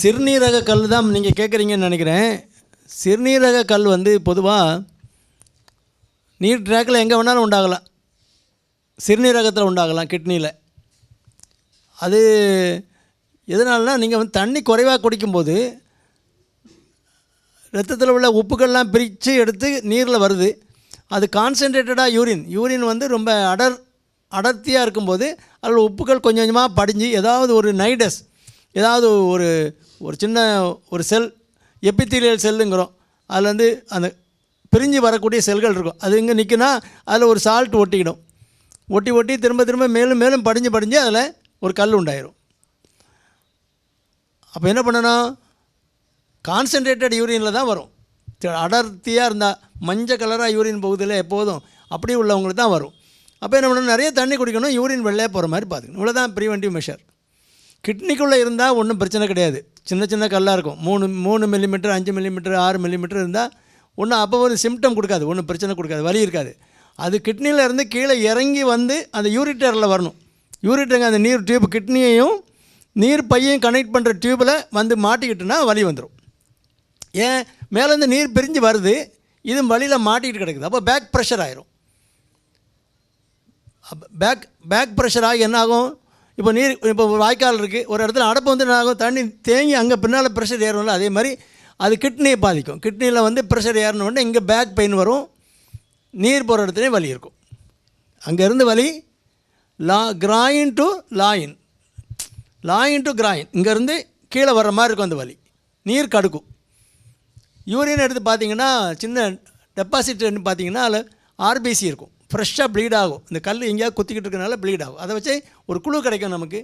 சிறுநீரக கல் தான் நீங்கள் கேட்குறீங்கன்னு நினைக்கிறேன். சிறுநீரக கல் வந்து பொதுவாக நீர் ட்ராக்கில் எங்கே வேணாலும் உண்டாகலாம். சிறுநீரகத்தில் உண்டாகலாம் கிட்னியில் அது எதனாலனா நீங்கள் வந்து தண்ணி குறைவாக குடிக்கும்போது ரத்தத்தில் உள்ள உப்புக்கள்லாம் பிரித்து எடுத்து நீரில் வருது. அது கான்சென்ட்ரேட்டடாக யூரின் யூரின் வந்து ரொம்ப அடர் அடர்த்தியாக இருக்கும்போது அதில் உப்புகள் கொஞ்சம் கொஞ்சமாக படிஞ்சு ஏதாவது ஒரு நைடஸ் ஏதாவது ஒரு ஒரு சின்ன ஒரு செல் எபித்தீலியல் செல்லுங்கிறோம். அதில் வந்து அந்த பிரிஞ்சு வரக்கூடிய செல்கள் இருக்கும். அது இங்கே நிற்கினா அதில் ஒரு சால்ட் ஒட்டிக்கிடும். ஒட்டி ஒட்டி திரும்ப திரும்ப மேலும் மேலும் படிஞ்சு படிஞ்சு அதில் ஒரு கல் உண்டாயிரும். அப்போ என்ன பண்ணணும்? கான்சென்ட்ரேட்டட் யூரியனில் தான் வரும். அடர்த்தியாக இருந்தால் மஞ்சள் கலராக யூரின் பகுதியில் எப்போதும். அப்படி உள்ளவங்களுக்கு தான் வரும். அப்போ என்ன பண்ணணும்? நிறைய தண்ணி குடிக்கணும். யூரின் வெள்ளையாக போகிற மாதிரி பார்த்துக்கணும் இவ்வளோ தான் ப்ரிவென்டிவ் மெஷர் கிட்னிக்குள்ளே இருந்தால் ஒன்றும் பிரச்சனை கிடையாது. சின்ன சின்ன கல்லாக இருக்கும். மூணு மூணு மில்லிமீட்டர் அஞ்சு மில்லிமீட்டர் ஆறு மில்லிமீட்டர் இருந்தால் ஒன்றும் அப்போ ஒரு சிம்டம் கொடுக்காது. ஒன்றும் பிரச்சனை கொடுக்காது. வலி இருக்காது. அது கிட்னியில் இருந்து கீழே இறங்கி வந்து அந்த யூரிட்டரில் வரணும். யூரிட்டருங்க அந்த நீர் டியூப் கிட்னியையும் நீர் பையையும் கனெக்ட் பண்ணுற டியூப்பில் வந்து மாட்டிக்கிட்டுனா வலி வந்துடும் ஏன்? மேலேருந்து நீர் பிரிஞ்சு வருது. இது வழியில் மாட்டிக்கிட்டு கிடக்குது. அப்போ பேக் ப்ரெஷர் ஆயிரும். பேக் பேக் ப்ரெஷர் ஆகி என்ன ஆகும்? இப்போ நீர் இப்போ ஒரு வாய்க்கால் இருக்குது ஒரு இடத்துல அடப்பு வந்து என்ன ஆகும்? தண்ணி தேங்கி அங்கே பின்னால் ப்ரெஷர் ஏறணும்ல அதே மாதிரி அது கிட்னியை பாதிக்கும். கிட்னியில் வந்து ப்ரெஷர் ஏறணுன்னு இங்கே பேக் பெயின் வரும். நீர் போகிற இடத்துலையும் வலி இருக்கும். அங்கேருந்து வலி லா groin to loin loin to groin இங்கேருந்து கீழே வர்ற மாதிரி இருக்கும் அந்த வலி. நீர் கடுக்கும். யூரின் எடுத்து பார்த்தீங்கன்னா சின்ன டெபாசிட்னு பார்த்தீங்கன்னா அதில் ஆர்பிசி இருக்கும். ஃப்ரெஷ்ஷாக ப்ளீட் ஆகும். இந்த கல் எங்கேயாவது குத்திக்கிட்டு இருக்கனால ப்ளீட் ஆகும். அதை வச்சு ஒரு குழு கிடைக்கும் நமக்கு.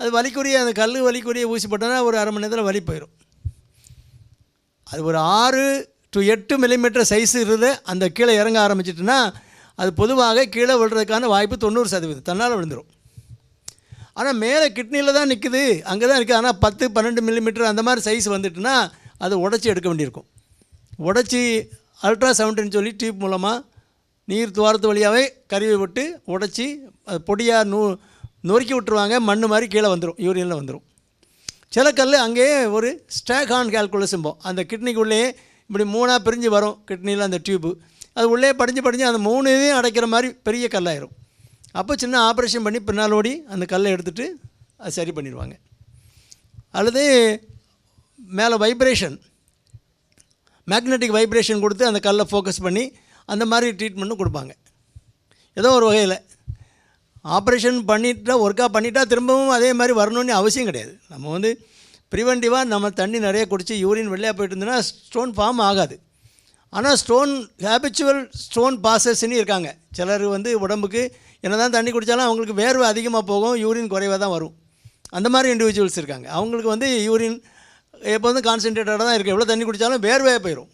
அது வலிக்குரிய அந்த கல் வலிக்குரிய ஊசி போட்டோன்னா ஒரு அரை மணி நேரத்தில் வலி போயிடும் அது ஒரு ஆறு டு எட்டு மில்லிமீட்டர் சைஸ் இருந்து அந்த கீழே இறங்க ஆரம்பிச்சிட்டுன்னா அது பொதுவாக கீழே விழுறதுக்கான வாய்ப்பு தொண்ணூறு சதவீதம். தன்னால் விழுந்துடும் ஆனால் மேலே கிட்னியில் தான் நிற்குது அங்கே தான் இருக்குது ஆனால் பத்து பன்னெண்டு மில்லிமீட்டர் அந்த மாதிரி சைஸ் வந்துட்டுனா அது உடச்சி எடுக்க வேண்டியிருக்கும். உடச்சி அல்ட்ரா சவுண்டுன்னு சொல்லி டியூப் மூலமாக நீர் துவாரத்து வழியாகவே கருவி விட்டு உடச்சி அது பொடியாக நூ நொறுக்கி விட்டுருவாங்க மண் மாதிரி கீழே வந்துடும் யூரியனில் வந்துடும் சில கல் அங்கேயே ஒரு ஸ்டாக்ஹான் கால்குலஸும்போம் அந்த கிட்னிக்குள்ளேயே இப்படி மூணாக பிரிஞ்சு வரும் கிட்னியில் அந்த டியூப்பு அது உள்ளே படிஞ்சு படிஞ்சு அந்த மூணு இதையும் அடைக்கிற மாதிரி பெரிய கல்லாயிரும். அப்போ சின்ன ஆப்ரேஷன் பண்ணி பின்னால் ஓடி அந்த கல்லை எடுத்துகிட்டு அது சரி பண்ணிடுவாங்க. அல்லது மேலே வைப்ரேஷன் மேக்னெட்டிக் வைப்ரேஷன் கொடுத்து அந்த கல்லை ஃபோக்கஸ் பண்ணி அந்த மாதிரி ட்ரீட்மெண்ட்டும் கொடுப்பாங்க. ஏதோ ஒரு வகையில். ஆப்ரேஷன் பண்ணிட்டா ஒர்க்காக பண்ணிட்டா திரும்பவும் அதே மாதிரி வரணும்னு அவசியம் கிடையாது. நம்ம வந்து ப்ரிவென்டிவாக நம்ம தண்ணி நிறைய குடித்து யூரின் வெளியாக போயிட்டு இருந்தோன்னா ஸ்டோன் ஃபார்ம் ஆகாது. ஆனால் ஸ்டோன் ஹேபிச்சுவல் ஸ்டோன் பாசஸ்ன்னு இருக்காங்க. சிலர் வந்து உடம்புக்கு என்ன தான் தண்ணி குடித்தாலும் அவங்களுக்கு வேர்வை அதிகமாக போகும் யூரின் குறைவாக தான் வரும். அந்த மாதிரி இண்டிவிஜுவல்ஸ் இருக்காங்க. அவங்களுக்கு வந்து யூரின் எப்போதும் கான்சென்ட்ரேட்டடாக தான் இருக்குது எவ்வளோ தண்ணி குடித்தாலும் வேர்வையாக போயிடும்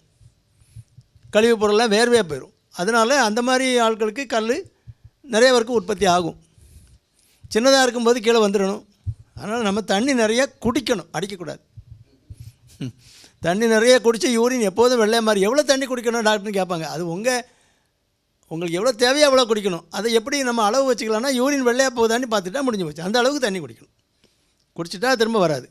கழிவுப் பொருள்லாம் வேர்வையாக போயிடும் அதனால அந்த மாதிரி ஆட்களுக்கு கல் நிறைய பேருக்கு உற்பத்தி ஆகும். சின்னதாக இருக்கும்போது கீழே வந்துடணும். அதனால் நம்ம தண்ணி நிறைய குடிக்கணும். அடிக்கக்கூடாது. தண்ணி நிறைய குடித்து யூரின் எப்போதும் வெள்ளைய மாதிரி எவ்வளோ தண்ணி குடிக்கணும் டாக்டர்னு கேட்பாங்க. அது உங்கள் உங்களுக்கு எவ்வளோ தேவையோ அவ்வளோ குடிக்கணும். அதை எப்படி நம்ம அளவு வச்சுக்கலாம்னா யூரின் வெள்ளையாக போகுதான்னு பார்த்துட்டா முடிஞ்சு போச்சு. அந்த அளவுக்கு தண்ணி குடிக்கணும். குடிச்சிட்டா திரும்ப வராது.